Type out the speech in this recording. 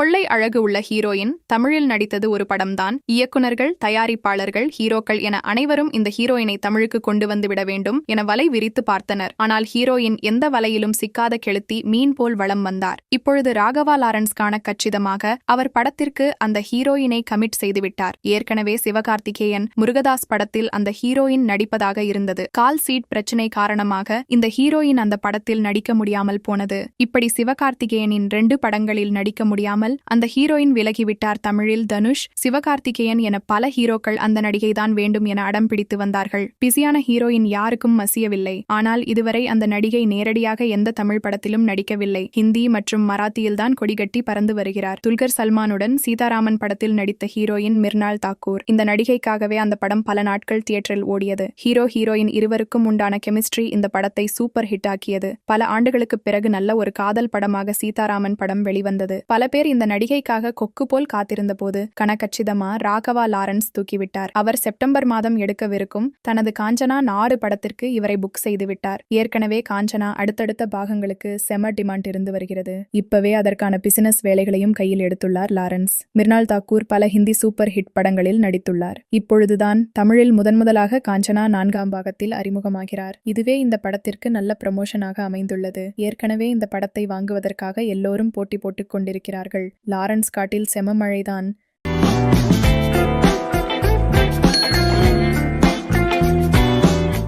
கொள்ளை அழகு உள்ள ஹீரோயின் தமிழில் நடித்தது ஒரு படம்தான். இயக்குனர்கள் தயாரிப்பாளர்கள் ஹீரோக்கள் என அனைவரும் இந்த ஹீரோயினை தமிழுக்கு கொண்டு வந்துவிட வேண்டும் என வலை விரித்து பார்த்தனர். ஆனால் ஹீரோயின் எந்த வலையிலும் சிக்காத கெளுத்தி மீன் போல் வலம் வந்தார். இப்பொழுது ராகவா லாரன்ஸ் காண கச்சிதமாக அவர் படத்திற்கு அந்த ஹீரோயினை கமிட் செய்துவிட்டார் ஏற்கனவே சிவகார்த்திகேயன் முருகதாஸ் படத்தில் அந்த ஹீரோயின் நடிப்பதாக இருந்தது. கால் சீட் பிரச்சினை காரணமாக இந்த ஹீரோயின் அந்த படத்தில் நடிக்க முடியாமல் போனது. இப்படி சிவகார்த்திகேயனின் ரெண்டு படங்களில் நடிக்க முடியாமல் அந்த ஹீரோயின் விலகிவிட்டார் தமிழில் தனுஷ் சிவகார்த்திகேயன் என பல ஹீரோக்கள் அந்த நடிகைதான் வேண்டும் என அடம் பிடித்து வந்தார்கள். பிஸியான ஹீரோயின் யாருக்கும் மசியவில்லை. ஆனால் இதுவரை அந்த நடிகை நேரடியாக எந்த தமிழ் படத்திலும் நடிக்கவில்லை. ஹிந்தி மற்றும் மராத்தியில்தான் கொடிகட்டி பறந்து வருகிறார். துல்கர் சல்மானுடன் சீதாராமன் படத்தில் நடித்த ஹீரோயின் மிர்னால் தாக்கூர். இந்த நடிகைக்காகவே அந்த படம் பல நாட்கள் தியேட்டரில் ஓடியது. ஹீரோ ஹீரோயின் இருவருக்கும் உண்டான கெமிஸ்ட்ரி இந்த படத்தை சூப்பர் ஹிட் ஆக்கியது பல ஆண்டுகளுக்குப் பிறகு நல்ல ஒரு காதல் படமாக சீதாராமன் படம் வெளிவந்தது. பல பேர் இந்த நடிகைக்காக கொக்கு போல் காத்திருந்த போது கணக்கச்சிதமா ராகவா லாரன்ஸ் தூக்கிவிட்டார். அவர் செப்டம்பர் மாதம் எடுக்கவிருக்கும் தனது காஞ்சனா நாறு படத்திற்கு இவரை புக் செய்து விட்டார். ஏற்கனவே காஞ்சனா அடுத்தடுத்த பாகங்களுக்கு செம டிமாண்ட் இருந்து வருகிறது. இப்பவே அதற்கான பிசினஸ் வேலைகளையும் கையில் எடுத்துள்ளார் லாரன்ஸ். மிர்னால் தாக்கூர் பல ஹிந்தி சூப்பர் ஹிட் படங்களில் நடித்துள்ளார். இப்பொழுதுதான் தமிழில் முதன்முதலாக காஞ்சனா நான்காம் பாகத்தில் அறிமுகமாகிறார். இதுவே இந்த படத்திற்கு நல்ல ப்ரமோஷனாக அமைந்துள்ளது. ஏற்கனவே இந்த படத்தை வாங்குவதற்காக எல்லோரும் போட்டி போட்டுக் கொண்டிருக்கிறார்கள். லாரன்ஸ் காட்டில் செம மழைதான்.